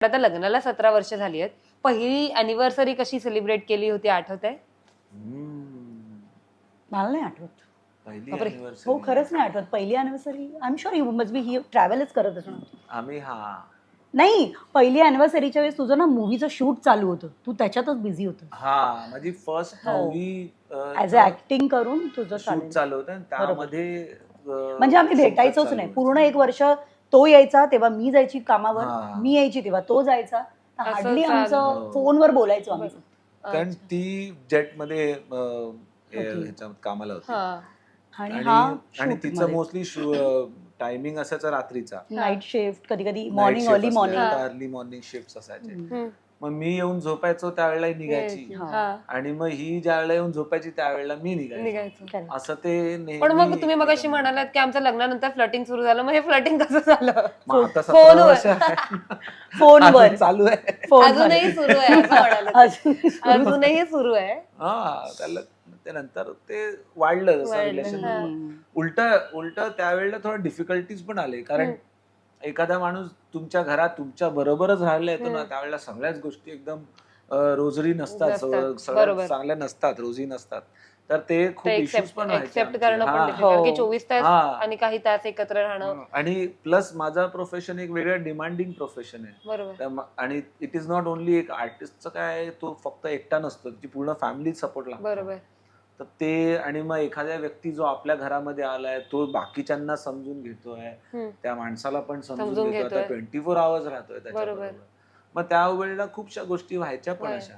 आता लग्नाला सतरा वर्ष झाली आहेत. पहिली अॅनिव्हर्सरी कशी सेलिब्रेट केली होती आठवत आहे. मला नाही आठवत. पहिली बापरे. anniversary. हो खरंच नाही आठवत. पहिली anniversary I am sure you must be he ट्रॅव्हलच करत असणार. आम्ही हा. नाही पहिली अॅनिव्हर्सरीच्या वेळेस तुझं ना मूवीचं शूट चालू होतं. तू त्याच्यातच बिझी होतं हा माझी फर्स्ट हो. मूवी ऍज अ ऍक्टिंग करून तुझं शूट चालू. होतं. आणि त्यामध्ये अं, म्हणजे आम्ही भेटायचोच नाही. पूर्ण एक वर्ष तो यायचा तेव्हा मी जायची कामावर हा. मी यायची तेव्हा तो जायचा असं हार्डली. आमचं हो. फोनवर बोलायचो आम्ही कारण ती जेटमध्ये अं, हे- होती. ह्याच्यात कामाला होती हा. आणि हा तिचं मोस्टली टायमिंग असायचा रात्रीचा नाईट शिफ्ट कधी कधी morning early morning early morning shift असायचे हम्म. मग मी येऊन झोपायचो त्यावेळेला निघायची. हा. आणि मग ही ज्या वेळेला येऊन झोपायची त्यावेळेला मी निघायचो. निघायचं असं ते नेहमी पण मग तुम्ही मग अशी म्हणालात की आमचं लग्नानंतर फ्लटिंग सुरू झालं. मग हे फ्लटिंग कसं झालं? मग आता फोनवर. सतरा वर्ष आहे. फोनवर. अजून चालू आहे. अजूनही सुरू आहे असं म्हणालात. अजून अजूनही सुरू आहे. हा त्याला ते वाढलं जसं वाढलं, रिलेशन हा. उलट उलट त्यावेळेला थोडं डिफिकल्टीज पण आले. कारण एखादा माणूस तुमच्या घरात तुमच्या बरोबरच राहायला येतो ना त्यावेळेला सगळ्याच गोष्टी एकदम रोजरी नसतात सगळ्या. चांगल्या नसतात रोजी नसतात. तर ते खूप इश्यूज पण एक्सेप्ट आमचे. करणं पण हा. चोवीस तास. आणि काही तास एकत्र राहणं. आणि प्लस माझं प्रोफेशन एक वेगळं डिमांडिंग प्रोफेशन आहे. आणि इट इज नॉट ओनली एक आर्टिस्टचं काय आहे, तो फक्त एकटा नसतो. ती पूर्ण फॅमिली सपोर्ट लागतो. बरोबर. तर ते आणि मग एखाद्या व्यक्ती जो आपल्या घरामध्ये आलाय तो बाकीच्यांना समजून घेतोय. त्या माणसाला पण समजून घेतोय. ट्वेंटी फोर आवर्स राहतोय त्याच्याबरोबर बरोबर. मग त्यावेळेला खूपशा गोष्टी व्हायच्या पण. अशा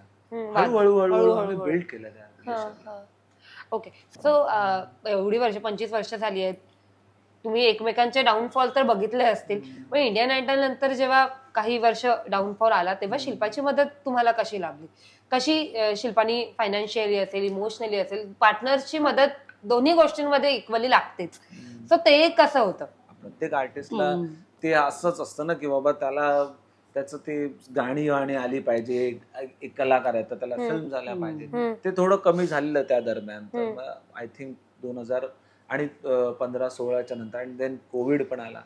हळूहळू हळूहळू. बिल्ड केलं त्या. ओके सो एवढी वर्ष पंचवीस वर्ष झाली आहेत तुम्ही एकमेकांचे डाऊनफॉल तर बघितले असतील पण इंडियन आयडल नंतर जेव्हा काही वर्ष डाऊनफॉल आला तेव्हा शिल्पाची मदत तुम्हाला कशी लाभली कशी शिल्पानी फायनान्शियली असेल इमोशनली असेल पार्टनरची मदत दोन्ही गोष्टींमध्ये इक्वली लागतेच. सो ते कसं होतं प्रत्येक आर्टिस्टला. ते असंच असतं ना की बाबा त्याला त्याचं ते गाणी वाणी आली पाहिजे एक- एक कलाकार आहे तर त्याला. फिल्म झाल्या. पाहिजे. ते थोडं कमी झालेलं त्या दरम्यान तर. आय थिंक दोन हजार आणि पंधरा सोळाच्या नंतर आणि देन कोविड पण आला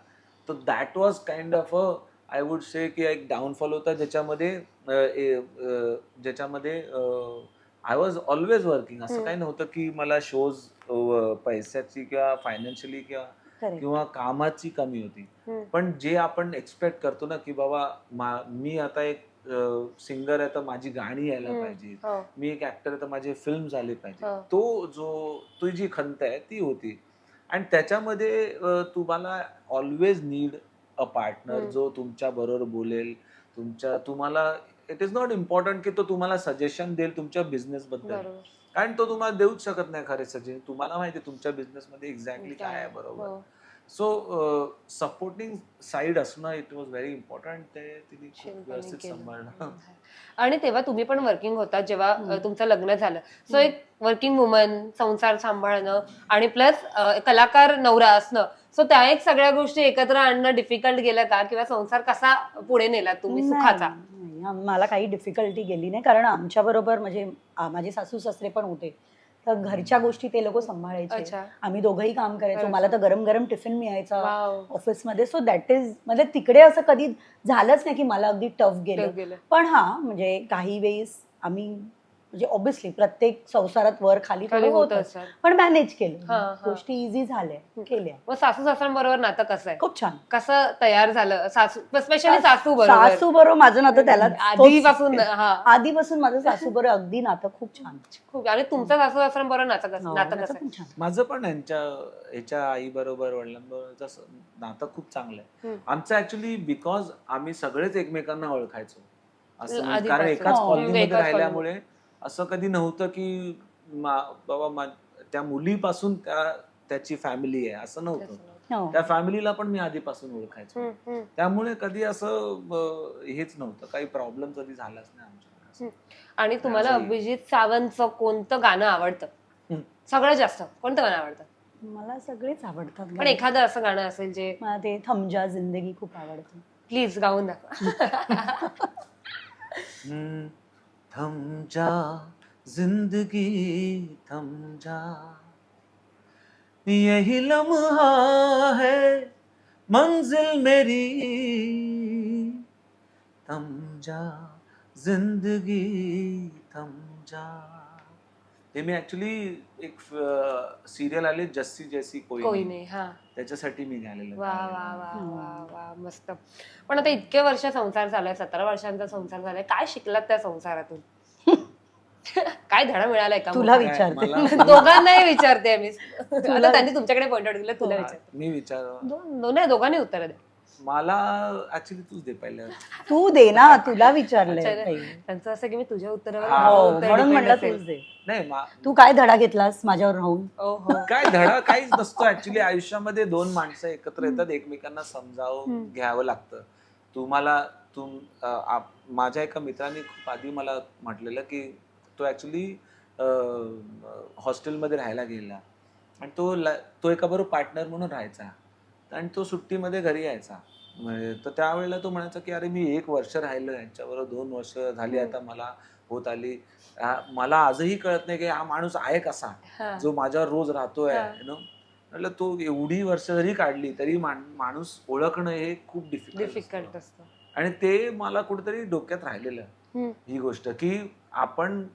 तर that was kind of a I would say की एक डाऊनफॉल होता ज्याच्यामध्ये ज्याच्यामध्ये आय वॉज ऑलवेज वर्किंग असं. काही नव्हतं की मला शोज पैशाची किंवा फायनान्शियली किंवा. किंवा कामाची कमी होती. पण जे आपण एक्सपेक्ट करतो ना की बाबा मा- आता एक सिंगर आहे तर माझी गाणी यायला. पाहिजे हो. मी एक ऍक्टर आहे तर माझे फिल्म झाले पाहिजे हो. तो जो तो जी खंत आहे ती होती आणि त्याच्यामध्ये तुम्हाला ऑलवेज नीड अ पार्टनर. जो तुमच्या बरोबर बोलेल तुमच्या तुम्हाला इट इज नॉट इम्पॉर्टंट की तो तुम्हाला सजेशन देईल तुमच्या बिझनेस बद्दल कारण तो तुम्हाला देऊच शकत नाही खरे सजेशन तुम्हाला माहिती तुमच्या बिझनेस मध्ये एक्झॅक्टली काय आहे बरोबर. सो सपोर्टिंग साईड असणं इट वॉज व्हेरी इम्पॉर्टंट ते तिने खूप व्यवस्थित केलं. सांभाळलं आणि तेव्हा तुम्ही पण वर्किंग होता जेव्हा. तुमचं लग्न झालं सो. एक वर्किंग वुमन संसार सांभाळणं आणि प्लस कलाकार नवरा असणं सो त्या एक सगळ्या गोष्टी एकत्र आणणं डिफिकल्ट गेलं का? किंवा संसार कसा पुढे नेला तुम्ही सुखाचा? नाही, मला काही डिफिकल्टी गेली नाही. कारण आमच्या बरोबर म्हणजे आ, माझे सासू सासरे पण होते. तर घरच्या गोष्टी ते लोक सांभाळायचे. अच्छा. आम्ही दोघंही काम करायचो. अच्छा. मला तर गरम गरम टिफिन मिळायचा वाव. ऑफिसमध्ये सो दॅट इज म्हणजे तिकडे असं कधी झालंच नाही की मला अगदी टफ गेलं. गेलं. पण हा म्हणजे काही वेळेस आम्ही म्हणजे ऑब्विसली प्रत्येक संसारात वर खाली खाली थोडं होत पण मॅनेज केलं. हा. गोष्टी इझी झाल्या केल्या. मग सासू सासऱ्यांबरोबर नातं कसं आहे? खूप छान. कसं तयार झालं? सासू स्पेशली सासू बरोबर सासू बरोबर. माझं नातं त्याला आधीपासून हा. आधीपासून माझं सासू बरोबर अगदी नातं खूप छान. खूप आणि तुमचं सासू सासऱ्यांबरोबर नातं कसं हो, नातं नातं कसं आहे? पण छान. माझं पण यांच्या ह्याच्या आई बरोबर वडिलांबरोबर नातं खूप चांगलं आहे. हम्म. आमचं ऍक्च्युली बिकॉज आम्ही सगळेच एकमेकांना ओळखायचो. असं म्हणजे- आधीपासून. कारण एकाच हो, कॉलनीमध्ये एकाच राहिल्यामुळे असं कधी नव्हतं की मा- बाबा मा- त्या मुलीपासून त्या त्याची फॅमिली आहे असं नव्हतं. हो. त्या फॅमिलीला पण मी आधीपासून ओळखायचो. त्यामुळे कधी असं हेच नव्हतं. काही प्रॉब्लेम कधी झालाच नाही आमच्या आणि तुम्हाला. अभिजित सावंतचं कोणतं गाणं आवडतं? हम्म. सगळ्यात जास्त. कोणतं गाणं आवडतं? मला सगळेच आवडतात पण गाणी. एखादं असं गाणं असेल जे मला ते थमजा जिंदगी खूप आवडतं. प्लीज गाऊन दाखवा. हम्म, थम जा जिंदगी थम जा। यही लम्हा है मंजिल मेरी। थम जा जिंदगी थम जा। ते मी ऍक्च्युली एक सिरियल आली जस्सी जैसी कोई कोई नहीं. हा. त्याच्यासाठी मी गायलेलं वा. वा वा. वा वा मस्त. पण आता इतके वर्ष संसार झालाय सतरा वर्षांचा संसार झालाय. काय शिकलात त्या संसारातून? काय धडा मिळालाय का? तुला? विचारते. मला- दोघांनाही विचारते मी. आता त्यांनी तुमच्याकडे पॉइंट आउट केलं तुला विचारते. मी विचार दोन दोन- नाही दोघांनी उत्तर द्या. मला ऍक्च्युली तूच दे पहिलं. तू दे ना तुला विचारलंय. पहिले. त्यांचं असं की मी तुझ्या उत्तरावर हा. माझं हो उत्तर म्हणून depend म्हणलं असेल. तूच दे. नाही मा- तू काय धडा घेतलास माझ्यावर राहून? ओ हो. काय धडा काहीच नसतो ऍक्च्युली आयुष्यामध्ये दोन माणसं एकत्र येतात एकमेकांना समजावून घ्यावं लागतं. तुम्हाला तुम अं, आप- माझ्या एका मित्राने खूप आधी मला म्हटलेलं की तो ऍक्च्युली हॉस्टेलमध्ये राहायला गेला. आणि तो ला- तो एका बरोबर पार्टनर म्हणून राहायचा. आणि तो सुट्टीमध्ये घरी यायचा. म्हणजे तर त्यावेळेला तो म्हणायचा की अरे मी एक वर्ष राहिलो यांच्याबरोबर दोन वर्ष झाली आता मला होत आली. मला आजही कळत नाही की हा माणूस आहे कसा? हा. जो माझ्यावर रोज राहतोय हा. म्हटलं तो एवढी वर्ष जरी काढली तरी माणूस ओळखणं हे खूप डिफिकल्ट असतं. आणि ते मला कुठेतरी डोक्यात राहिलेलं. ही. गोष्ट की आपण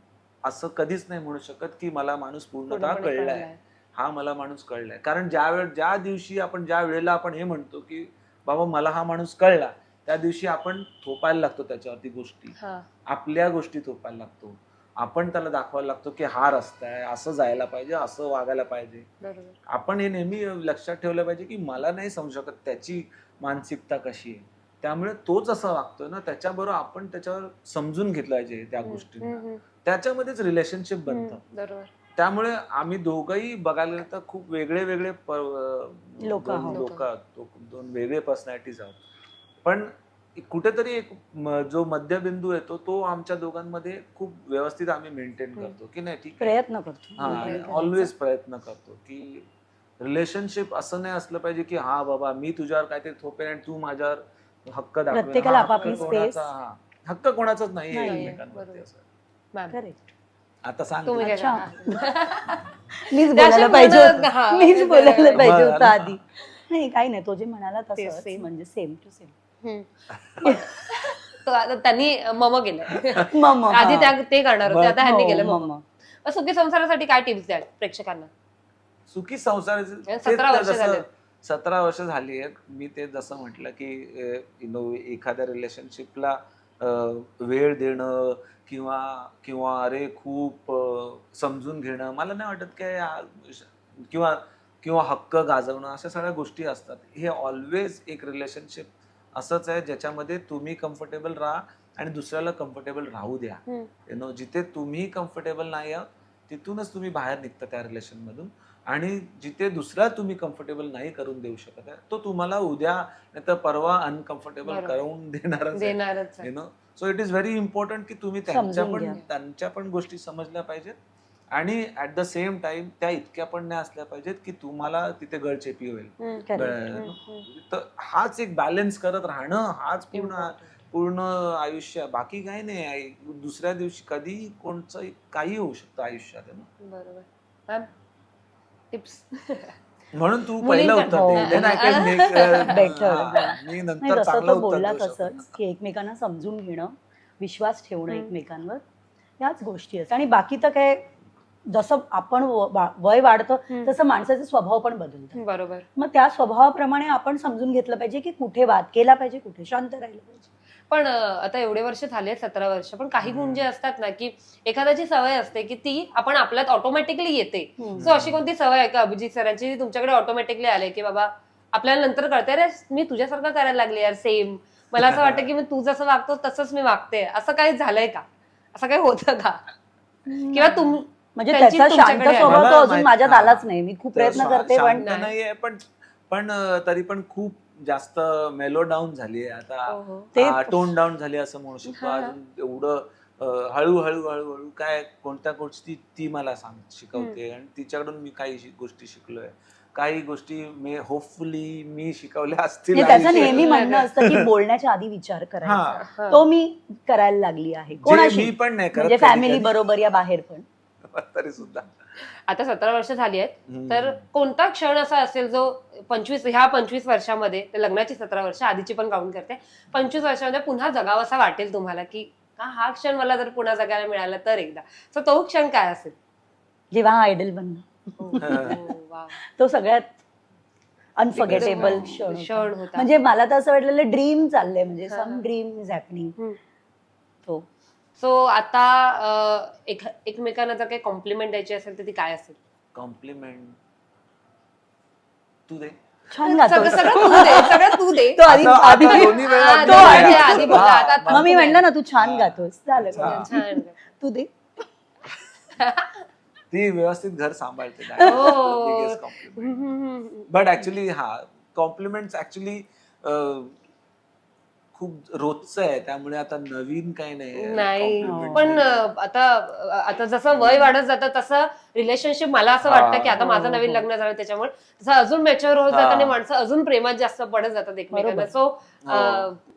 असं कधीच नाही म्हणू शकत की मला माणूस पूर्णतः कळलंय. हा मला माणूस कळलाय. कारण ज्या वेळ ज्या दिवशी आपण ज्या वेळेला आपण हे म्हणतो की बाबा मला हा माणूस कळला त्या दिवशी आपण थोपायला लागतो त्याच्यावरती गोष्टी. हा. आपल्या गोष्टी थोपायला लागतो. आपण त्याला दाखवायला लागतो की हा रस्ता आहे असं जायला पाहिजे असं वागायला पाहिजे. आपण हे नेहमी लक्षात ठेवलं पाहिजे की मला नाही समजू शकत त्याची मानसिकता कशी आहे. त्यामुळे तो जसा वागतोय ना त्याच्याबरोबर आपण त्याच्यावर समजून घेतलं पाहिजे त्या गोष्टी त्याच्यामध्येच रिलेशनशिप बनतं. त्यामुळे आम्ही दोघंही बघायला गेलं तर खूप वेगळे वेगळे लोकं आहोत. लोक दोन वेगळे पर्सनॅलिटीज आहोत पण कुठेतरी एक म- जो मध्यबिंदू येतो तो आमच्या दोघांमध्ये खूप व्यवस्थित आम्ही मेंटेन हम्म. करतो की नाही ठीक आहे प्रयत्न करतो हा maintain ऑलवेज प्रयत्न करतो की रिलेशनशिप असं नाही असलं पाहिजे की हा बाबा मी तुझ्यावर काहीतरी थोपेन आणि तू माझ्यावर हक्क दाखवेन. प्रत्येकाला हा, हक्क आपापली space. कोणाचा- हा. हक्क कोणाचाच नाही नाहीये, एकमेकांवरती बरोबर. असं मॅम आता सांग अच्छा. मीच बोलायला पाहिजे होतं. हा, मीच बोलायला. पाहिजे बरं. होतं आधी नाही काही नाही तो जे म्हणाला ते तसंच same. म्हणजे सेम टू सेम हम्म. तो आता त्यांनी मम केलं मम आधी त्या ते करणार होते आता ह्यांनी केलं मम मम सुखी संसारासाठी काय टिप्स द्याल प्रेक्षकांना सुखी संसाराचे म्हणजे तेच 17 तर वर्ष जसं- झालेत. सतरा वर्ष झाली आहेत मी ते जसं म्हटलं की यु नो एखाद्या रिलेशनशिपला वेळ देणं किंवा किंवा अरे खूप समजून घेणं मला नाही वाटत काय किंवा किंवा हक्क गाजवणं अशा सगळ्या गोष्टी असतात. हे ऑलवेज एक रिलेशनशिप असंच आहे ज्याच्यामध्ये तुम्ही कम्फर्टेबल राहा आणि दुसऱ्याला कम्फर्टेबल राहू द्या. नो जिथे तुम्ही कम्फर्टेबल नाही आहात तिथूनच तुम्ही बाहेर निघता त्या रिलेशन मधून आणि जिथे दुसरा तुम्ही कम्फर्टेबल नाही करून देऊ शकत आहे तो तुम्हाला उद्या नाही तर परवा अनकम्फर्टेबल. करून देणारच no so it is very important की तुम्ही त्यांच्या पण. त्यांच्या पण गोष्टी समजल्या पाहिजेत आणि ऍट द सेम टाइम त्या इतक्या पण नाही असल्या पाहिजेत की तुम्हाला तिथे गळचेपी होईल. तर हाच एक बॅलन्स करत राहणं हाच पूर्ण. पूर्ण आयुष्य. बाकी काही नाही आहे. दुसऱ्या दिवशी कधी कोणचं काही होऊ शकतं आयुष्यात है ना. बरोबर मॅम टिप्स म्हणून तू मुलींकडे- पहिलं उत्तर हो. दे. Then I can make, uh, Better. हा, मी नाही नंतर जसं चांगलं तो उत्तर बोलला देऊ शकतो. तसंच की एकमेकांना समजून घेणं विश्वास ठेवणं हम्म. एकमेकांवर याच गोष्टी असतात आणि बाकी तर काय जसं आपण व- वा- वय वाढतं हम्म. तसं माणसाचे स्वभाव पण बदलतात बरोबर मग त्या स्वभावाप्रमाणे आपण समजून घेतलं पाहिजे की कुठे वाद केला पाहिजे कुठे शांत राहिलं पाहिजे पण आता एवढे वर्ष झाले सतरा वर्ष पण काही गुण जे असतात ना की एखाद्याची सवय असते की ती आपण आपल्यात ऑटोमॅटिकली येते. सो अशी कोणती सवय आहे का अभिजित सरांची जी तुमच्याकडे ऑटोमॅटिकली आले की बाबा आपल्याला नंतर कळते रे मी तुझ्यासारखं करायला लागले यार सेम मला असं वाटतं की मी तू जसं वागतो तसंच मी वागते. असं काही झालंय का? असं काही होतं का? किंवा तुम म्हणजे त्यांची शांत. स्वभाव तो अजून माझ्यात. आलाच नाही. मी खूप प्रयत्न करते पण पण तरी पण खूप जास्त मेलो डाऊन झाली आहे आता हो, हो. ते- टोन डाऊन झाली असं म्हणू शकतो. हा. अजून एवढं हळूहळू हळूहळू काय कोणत्या गोष्टी ती मला सांग शिकवते. आणि तिच्याकडून मी काही गोष्टी शिकलोय. काही गोष्टी मी होपफुली मी शिकवल्या असतील हे त्याचं. नेहमी म्हणणं असतं की बोलण्याच्या आधी विचार करायचा. हा. हा. तो मी करायला लागली आहे. जे कोणाशी? मी पण नाही म्हणजे फॅमिली कधी. बरोबर या बाहेर पण. तरी सुद्धा. आता सतरा वर्ष झाली आहेत. तर कोणता क्षण असा असेल जो पंचवीस ह्या पंचवीस वर्षामध्ये लग्नाची सतरा वर्ष आधीची पण काउंट करते. पंचवीस वर्षामध्ये पुन्हा जगावासा वाटेल तुम्हाला की हा हा क्षण मला जर पुन्हा जगायला मिळाला तर एकदा. तर तो क्षण काय असेल? जेव्हा हा. आयडल बनला Oh, wow. तो सगळ्यात अनफर्गेटेबल क्षण. म्हणजे मला तर असं वाटलेलं ड्रीम चाललंय. म्हणजे हा, सम हा. Dream is happening. तो. सो आता एक एकमेकांना जर काही कॉम्प्लिमेंट द्यायची असेल तर ती काय असेल? कॉम्प्लिमेंट तू दे. छान सगळं गातो सगळं तू दे सगळं तू दे. तो आधी आता- आधी आता दोन्ही वेळा हा, तू तो दे. आधी- आधी बोला, आता- आता- मग मी म्हणलं ना तू छान गातोस. झालं. छान तू दे. ती व्यवस्थित घर सांभाळते हो. बट ऍक्च्युली हा कॉम्प्लिमेंट ऍक्च्युली खूप रोजचं आहे त्यामुळे आता नवीन काही नाही पण आता आता जसं वय वाढत जातं तसं रिलेशनशिप मला असं हा. वाटतं की आता माझं हो, नवीन हो. लग्न झालं त्याच्यामुळे तसं अजून मॅच्युअर होत जातं हा. आणि माणसं अजून प्रेमात जास्त पडत जातात एकमेकांना. सो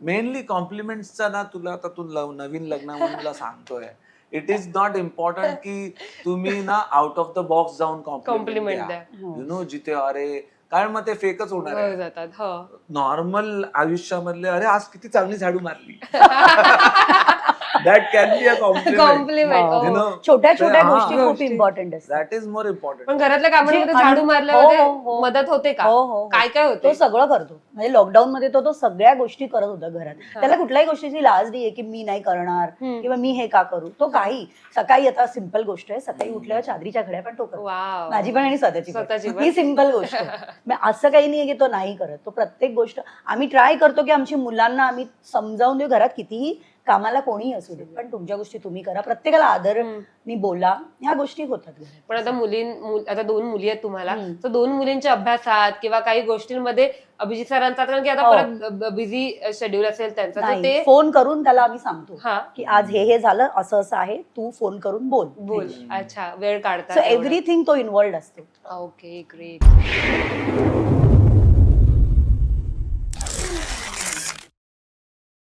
मेनली कॉम्प्लिमेंट्सचा ना तुला आता तू नवीन लग्न म्हणून तुला सांगतोय इट इज नॉट इम्पॉर्टंट की तुम्ही ना आउट ऑफ द बॉक्स जाऊन कॉम्प्लिमेंट द्या हो. यु नो जिथे अरे कारण मग ते फेकच होणार आहे. जातात हो. नॉर्मल आयुष्यामधले अरे आज किती चांगली झाडू मारली. That can be a compliment compliment. You know, छोट्या छोट्या हा. गोष्टी खूप गोष्टी. इम्पॉर्टंट असतात. दॅट इज मोर इम्पॉर्टंट पण घरातल्या कामांमध्ये जे झाडू अन- हो, हो, हो. मदत होते का? हो हो. काय काय तो होते सगळं करतो. म्हणजे लॉकडाऊन मध्ये तो तो सगळ्या गोष्टी करत होता घरात. त्याला कुठल्याही गोष्टीची लाज नाहीये की मी नाही करणार हम्म. किंवा मी हे का करू. तो काही. सकाळी आता सिंपल गोष्ट आहे. सकाळी उठल्यावर चादरीच्या घड्या पण तो करतो. वाव. माझी पण आणि स्वतःची पण. स्वतःची पण. ही सिंपल गोष्ट आहे. मग असं काही नाहीये की तो नाही करत. तो प्रत्येक गोष्ट आम्ही ट्राय करतो की आमची मुलांना आम्ही समजावून देऊ. घरात कितीही कामाला कोणीही असू दे पण तुमच्या गोष्टी तुम्ही करा. प्रत्येकाला आदरनी बोला ह्या गोष्टी होतात. पण आता मुलीं आता दोन मुली आहेत तुम्हाला. तर दोन मुलींच्या अभ्यासात किंवा काही गोष्टींमध्ये अभिजित सरांचा कारण की आता हो. परत बिझी शेड्यूल असेल त्यांचा ते फोन करून त्याला आम्ही सांगतो हा. की आज हे हे झालं असं असं आहे तू फोन करून बोल. बोल. अच्छा वेळ काढता एव्हरीथिंग तो इन्वॉल्ड असतो. Okay great